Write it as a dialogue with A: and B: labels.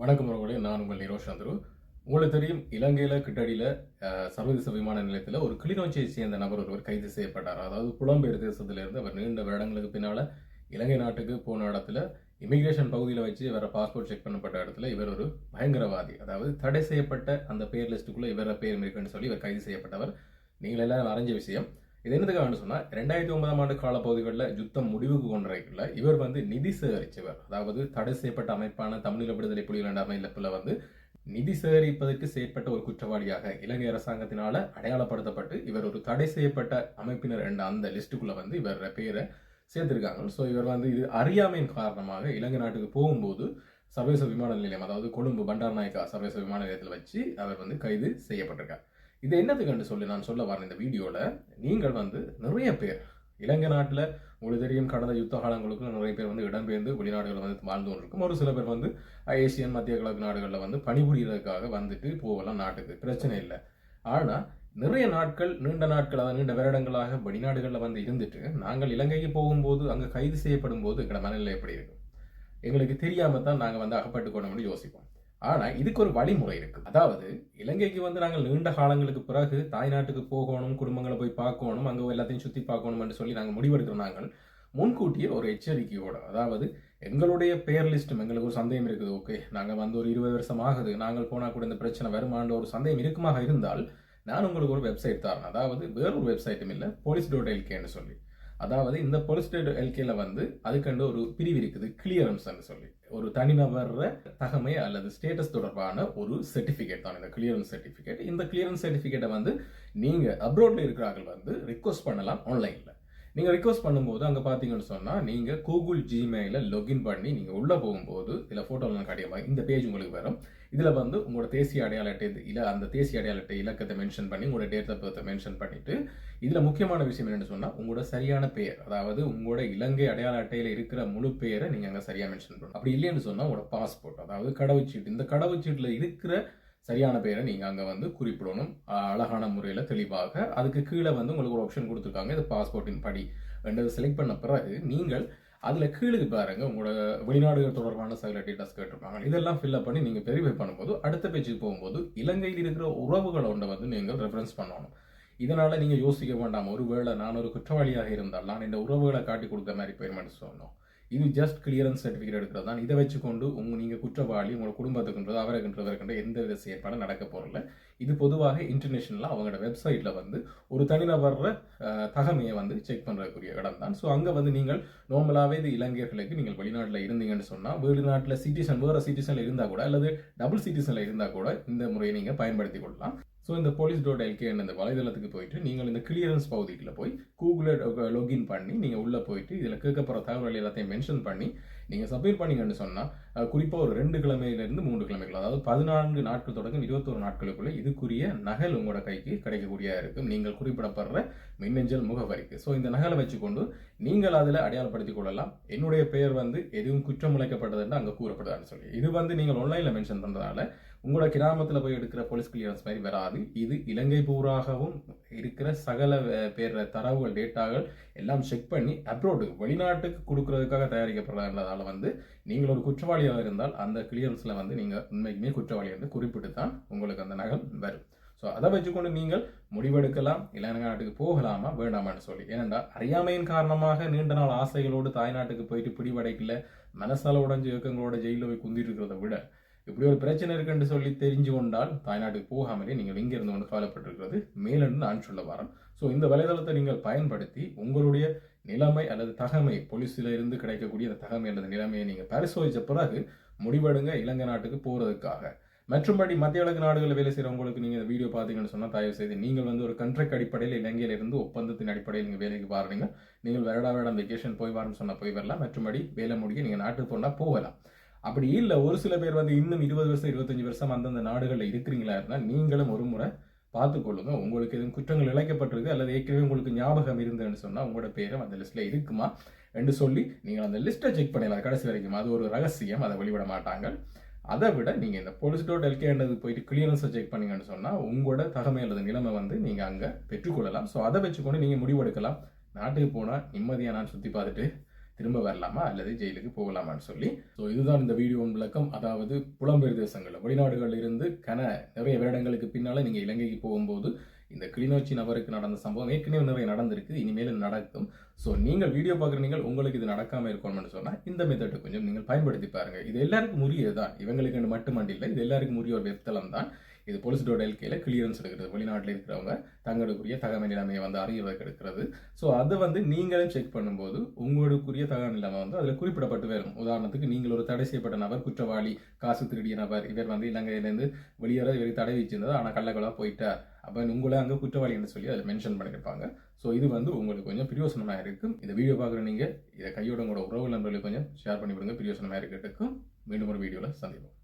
A: வணக்கம் உறவுகளே நான் உங்கள் நிரோஷ் சந்துரு. உங்களுக்கு தெரியும் இலங்கையில் கிட்டடியில் சர்வதேச விமான நிலையத்தில் ஒரு கிளிநொச்சியை சேர்ந்த நபர் ஒருவர் கைது செய்யப்பட்டார். அதாவது புலம்பெயர் தேசத்திலிருந்து அவர் நீண்ட வருடங்களுக்கு பின்னால் இலங்கை நாட்டுக்கு போன இடத்துல இமிகிரேஷன் பகுதியில் வச்சு இவரை பாஸ்போர்ட் செக் பண்ணப்பட்ட இடத்துல இவர் ஒரு பயங்கரவாதி. அதாவது தடை செய்யப்பட்ட அந்த பேர் லிஸ்ட்டுக்குள்ளே இவர பேர் இருக்குன்னு சொல்லி இவர் கைது செய்யப்பட்டவர். நீங்கள் எல்லாம் அறிஞ்ச விஷயம். இது என்னதுக்காக சொன்னால் ரெண்டாயிரத்தி ஒன்பதாம் ஆண்டு காலப்பகுதிகளில் யுத்தம் முடிவுக்கு கொண்டிருக்கல இவர் வந்து நிதி சேகரிச்சவர். அதாவது தடை செய்யப்பட்ட அமைப்பான தமிழீழ விடுதலை புலிகள் அமைப்பில் வந்து நிதி சேகரிப்பதற்கு செயற்பட்ட ஒரு குற்றவாளியாக இலங்கை அரசாங்கத்தினால அடையாளப்படுத்தப்பட்டு இவர் ஒரு தடை செய்யப்பட்ட அமைப்பினர் என்ற அந்த லிஸ்ட்டுக்குள்ள வந்து இவர் பேரை சேர்த்திருக்காங்க ஸோ இவர் வந்து இது அறியாமையின் காரணமாக இலங்கை நாட்டுக்கு போகும்போது சர்வதேச விமான நிலையம் அதாவது கொழும்பு பண்டார்நாயக்கா சர்வதேச விமான நிலையத்தில் வச்சு அவர் வந்து கைது செய்யப்பட்டிருக்கார். இது என்னத்துக்குன்னு சொல்லி நான் சொல்ல வரேன் இந்த வீடியோவில் நீங்கள் வந்து நிறைய பேர் இலங்கை நாட்டில் உங்களுக்கு தெரியும் கடந்த யுத்த காலங்களுக்கு நிறைய பேர் வந்து இடம்பெயர்ந்து வெளிநாடுகளில் வந்து வாழ்ந்து கொண்டிருக்கும். ஒரு சில பேர் வந்து ஏசியன் மத்திய கிழக்கு நாடுகளில் வந்து பணிபுரியறதுக்காக வந்துட்டு போகலாம் நாட்டுக்கு. பிரச்சனை இல்லை. ஆனால் நிறைய நாட்கள் நீண்ட நாட்கள் அதாவது நீண்ட வருடங்களாக வெளிநாடுகளில் வந்து இருந்துட்டு நாங்கள் இலங்கைக்கு போகும்போது அங்கே கைது செய்யப்படும் போது எங்களோட மனநிலை எப்படி இருக்கும்? எங்களுக்கு தெரியாமல் தான் நாங்கள் வந்து அகப்பட்டு கொண்டோம்னு யோசிப்போம். ஆனால் இதுக்கு ஒரு வழிமுறை இருக்கு. அதாவது இலங்கைக்கு வந்து நாங்கள் நீண்ட காலங்களுக்கு பிறகு தாய்நாட்டுக்கு போகணும் குடும்பங்களை போய் பார்க்கணும் அங்கே எல்லாத்தையும் சுற்றி பார்க்கணும்னு சொல்லி நாங்கள் முடிவெடுக்கிறோம் நாங்கள் முன்கூட்டியே ஒரு எச்சரிக்கையோட அதாவது எங்களுடைய பேர் லிஸ்ட்டும் எங்களுக்கு ஒரு சந்தேகம் இருக்குது ஓகே நாங்கள் வந்து ஒரு இருபது வருஷம் ஆகுது நாங்கள் போனால் கூட இந்த பிரச்சனை வருமான்ற ஒரு சந்தேகம் இருக்குமாக இருந்தால் நான் உங்களுக்கு ஒரு வெப்சைட் தரேன். அதாவது வேறொரு வெப்சைட்டும் இல்லை போலீஸ் டாட் எல்கேன்னு சொல்லி. அதாவது இந்த போலீஸ் எல்கேல வந்து அதுக்கண்டு ஒரு பிரிவு இருக்குது கிளியரன்ஸ்னு சொல்லி. ஒரு தனிநபர் தகமை அல்லது ஸ்டேட்டஸ் தொடர்பான ஒரு சர்டிஃபிகேட் தான். இந்த கிளியரன்ஸ் சர்டிஃபிகேட் இந்த கிளியரன்ஸ் சர்டிஃபிகேட்டை வந்து நீங்கள் அப்ரோட்ல இருக்கிறார்கள் வந்து ரிக்வஸ்ட் பண்ணலாம் ஆன்லைனில் நீங்கள் ரிக்வஸ்ட் பண்ணும்போது அங்கே பார்த்தீங்கன்னு சொன்னால் நீங்கள் கூகுள் ஜிமெயிலில் லொகின் பண்ணி நீங்கள் உள்ளே போகும்போது இதில் ஃபோட்டோலாம் காட்டியமா இந்த பேஜ் உங்களுக்கு வரும். இதில் வந்து உங்களோட தேசிய அடையாள அட்டை இல்லை அந்த தேசிய அடையாள அட்டை இலக்கத்தை மென்ஷன் பண்ணி உங்களோட டேட் ஆஃப் பர்த்தை மென்ஷன் பண்ணிட்டு இதில் முக்கியமான விஷயம் என்னென்னு சொன்னால் உங்களோட சரியான பெயர் அதாவது உங்களோட இலங்கை அடையாள அட்டையில் இருக்கிற முழு பெயரை நீங்கள் அங்கே சரியாக மென்ஷன் பண்ணணும். அப்படி இல்லைன்னு சொன்னால் உங்களோட பாஸ்போர்ட் அதாவது கடவுச்சீட்டு. இந்த கடவுச்சீட்டில் இருக்கிற சரியான பெயரை நீங்கள் அங்கே வந்து குறிப்பிடணும். அழகான முறையில் தெளிவாக. அதுக்கு கீழே வந்து உங்களுக்கு ஒரு ஆப்ஷன் கொடுத்துருக்காங்க. இது பாஸ்போர்ட்டின் படி. ரெண்டு செலக்ட் பண்ண பிறகு நீங்கள் அதில் கீழுக்கு பாருங்கள் உங்களோட வெளிநாடுகள் தொடர்பான சில டீட்டெயில்ஸ் கேட்டிருப்பாங்க. இதெல்லாம் ஃபில்அப் பண்ணி நீங்கள் வெரிஃபை பண்ணும்போது அடுத்த பேஜுக்கு போகும்போது இலங்கையில் இருக்கிற உறவுகளை ஒன்றை வந்து நீங்கள் ரெஃபரன்ஸ் பண்ணணும். இதனால் நீங்கள் யோசிக்க வேண்டாம். ஒருவேளை நான் ஒரு குற்றவாளியாக இருந்தால் நான் இந்த உறவுகளை காட்டி கொடுத்த மாதிரி பேமெண்ட் சொன்னோம் இது ஜஸ்ட் கிளியரன்ஸ் சர்டிஃபிகேட் எடுக்கிறது தான். இதை வச்சுக்கொண்டு உங்க நீங்க குற்றவாளி உங்களோட குடும்பத்துக்குன்றது அவருக்குன்றதற்கின்ற எந்த வித செயற்பாடும் நடக்க போறதில்ல. இது பொதுவாக இன்டர்நேஷனலாக அவங்களோட வெப்சைட்ல வந்து ஒரு தனிநபர் தகமையை வந்து செக் பண்றதுக்குரிய இடம் தான். ஸோ அங்க வந்து நீங்கள் நார்மலாகவே இது இலங்கையர்களுக்கு நீங்கள் வெளிநாட்டில் இருந்தீங்கன்னு சொன்னா வெளிநாட்டில் சிட்டிசன் வேற சிட்டிசன்ல இருந்தா கூட அல்லது டபுள் சிட்டிசன்ல இருந்தா கூட இந்த முறையை நீங்க பயன்படுத்தி கொள்ளலாம். ஸோ இந்த போலீஸ் டாட் எல்கே இந்த வலைதளத்துக்கு போயிட்டு நீங்கள் இந்த கிளியரன்ஸ் பகுதிக்குள்ள போய் கூகுளில் லாகின் பண்ணி நீங்கள் உள்ளே போயிட்டு இதில் கேட்கப்படுற தகவல் எல்லாத்தையும் மென்ஷன் பண்ணி நீங்கள் சப்மிட் பண்ணீங்கன்னு சொன்னால் குறிப்பாக ஒரு ரெண்டு கிழமையிலேருந்து மூன்று கிழமைகள் அதாவது பதினான்கு நாட்கள் தொடங்கும் இருபத்தோரு நாட்களுக்குள்ளே இதுக்குரிய நகல் உங்களோட கைக்கு கிடைக்கக்கூடிய இருக்கும். நீங்கள் குறிப்பிடப்படுற மின்னஞ்சல் முகவரிக்கு. ஸோ இந்த நகலை வச்சுக்கொண்டு நீங்கள் அதில் அடையாளப்படுத்திக் கொள்ளலாம். என்னுடைய பெயர் வந்து எதுவும் குற்றம் உழைக்கப்பட்டதுன்னு அங்கே கூறப்படுதான்னு சொல்லி. இது வந்து நீங்கள் ஆன்லைனில் மென்ஷன் பண்ணுறதால உங்களோட கிராமத்தில் போய் எடுக்கிற போலீஸ் கிளியரன்ஸ் மாதிரி வராது. இது இலங்கை பூராகவும் இருக்கிற சகல அஹ், பேர் தரவுகள் டேட்டாகள் எல்லாம் செக் பண்ணி அப்ரோடு வெளிநாட்டுக்கு கொடுக்கறதுக்காக தயாரிக்கப்படுறதுனால வந்து நீங்கள் ஒரு குற்றவாளியாக இருந்தால் அந்த கிளியரன்ஸில் வந்து நீங்கள் உண்மைக்குமே குற்றவாளி என்று குறிப்பிட்டு தான் உங்களுக்கு அந்த நகல் வரும். ஸோ அதை வச்சுக்கொண்டு நீங்கள் முடிவெடுக்கலாம் இலங்கை நாட்டுக்கு போகலாமா வேண்டாமான்னு சொல்லி. ஏனென்றால் அறியாமையின் காரணமாக நீண்ட நாள் ஆசைகளோடு தாய்நாட்டுக்கு போயிட்டு பிடிவடைக்கல மனசால உடஞ்சு இயக்கங்களோட ஜெயிலில் போய் குந்திட்டு இருக்கிறத விட இப்படி ஒரு பிரச்சனை இருக்குன்னு சொல்லி தெரிஞ்சு கொண்டால் தாய்நாட்டுக்கு போகாமலே நீங்கள் இங்கே இருந்து கொண்டு கவலைப்பட்டிருக்கிறது மேலென்று நான் சொல்ல வரேன். ஸோ இந்த வலைதளத்தை நீங்கள் பயன்படுத்தி உங்களுடைய நிலைமை அல்லது தகமை போலீஸில் இருந்து கிடைக்கக்கூடிய அந்த தகமை அல்லது நிலைமையை நீங்கள் பரிசோதித்த பிறகு முடிவெடுங்க இலங்கை நாட்டுக்கு போகிறதுக்காக மற்றும்படி மத்திய கிழக்கு நாடுகளில் வேலை செய்கிறவங்களுக்கு நீங்கள் இந்த வீடியோ பார்த்தீங்கன்னு சொன்னால் தயவு செய்து நீங்கள் வந்து ஒரு கண்ட்ராக்ட் அடிப்படையில் இலங்கையில இருந்து ஒப்பந்தத்தின் அடிப்படையில் நீங்கள் வேலைக்கு பாருங்க நீங்கள் வருடா வருடம் வெக்கேஷன் போய் வரணும்னு சொன்னால் போய் வரலாம். மற்றும்படி வேலை முடிய நீங்கள் நாட்டுக்கு போனால் போகலாம். அப்படி இல்லை ஒரு சில பேர் வந்து இன்னும் இருபது வருஷம் இருபத்தஞ்சு வருஷம் அந்தந்த நாடுகளில் இருக்கிறீங்களா இருந்தால் நீங்களும் ஒரு முறை பார்த்துக்கொள்ளுங்க உங்களுக்கு எதுவும் குற்றங்கள் இழைக்கப்பட்டிருக்கு அல்லது ஏற்கனவே உங்களுக்கு ஞாபகம் இருந்ததுன்னு சொன்னால் உங்களோட பேரும் அந்த லிஸ்ட்டில் இருக்குமா என்று சொல்லி நீங்கள் அந்த லிஸ்ட்டை செக் பண்ணிடலாம். கடைசி வரைக்கும். அது ஒரு ரகசியம். அதை வெளிவிட மாட்டாங்க. அதை விட நீங்கள் இந்த போலீஸ் டோட் எல்கேன்றது போயிட்டு கிளியரன்ஸை செக் பண்ணீங்கன்னு சொன்னால் உங்களோட தகமை அல்லது நிலைமை வந்து நீங்கள் அங்கே பெற்றுக்கொள்ளலாம் ஸோ அதை வச்சுக்கொண்டு நீங்கள் முடிவெடுக்கலாம். நாட்டுக்கு போனால் நிம்மதியாக நான் சுற்றி பார்த்துட்டு திரும்ப வரலாமா? அல்லது ஜெயிலுக்கு போகலாமான்னு சொல்லி. ஸோ இதுதான் இந்த வீடியோவின் விளக்கம். அதாவது புலம்பெயர் தேசங்கள் வெளிநாடுகளில் இருந்து கன நிறைய வருடங்களுக்கு பின்னால நீங்கள் இலங்கைக்கு போகும்போது இந்த கிளிநொச்சி நபருக்கு நடந்த சம்பவம் ஏற்கனவே நிறைய நடந்திருக்கு. இனிமேலும் நடக்கும். ஸோ நீங்கள் வீடியோ பார்க்குற நீங்கள் உங்களுக்கு இது நடக்காமல் இருக்கணும்னு சொன்னால் இந்த மெத்தட்டை கொஞ்சம் நீங்கள் பயன்படுத்தி பாருங்கள் இது எல்லாருக்கும் உரியது தான் இவங்களுக்கு மட்டுமண்டில்லை இது எல்லாருக்கும் உரிய ஒரு வெப்தளம் தான். இது போலீஸ் கீழே எல்கையில் கிளியரன்ஸ் எடுக்கிறது. வெளிநாட்டில் இருக்கிறவங்க தங்களுக்குரிய தகவல் நிலைமையை வந்து அறிவதற்கு எடுக்கிறது ஸோ அதை வந்து நீங்களும் செக் பண்ணும்போது உங்களுக்குரிய தகவல் நிலைமை வந்து அதில் குறிப்பிடப்பட்டு வரும். உதாரணத்துக்கு நீங்கள் ஒரு தடை செய்யப்பட்ட நபர் குற்றவாளி காசு திருடிய நபர் இவர் வந்து இலங்கையிலேருந்து வெளியேற இவருக்கு தடை வச்சிருந்தது ஆனால் கள்ளக்கொலா போயிட்டார். அப்போ உங்களை அங்கே குற்றவாளின்னு சொல்லி அதில் மென்ஷன் பண்ணியிருப்பாங்க. ஸோ இது வந்து உங்களுக்கு கொஞ்சம் பிரியோசனமாக இருக்கும். இந்த வீடியோ பார்க்குற நீங்கள் இதை கையோட உங்களோட உறவு நண்பர்களுக்கு கொஞ்சம் ஷேர் பண்ணி விடுங்க பிரியோசனமாக இருக்கட்டும் மீண்டும் ஒரு வீடியோவில் சந்திப்போம்.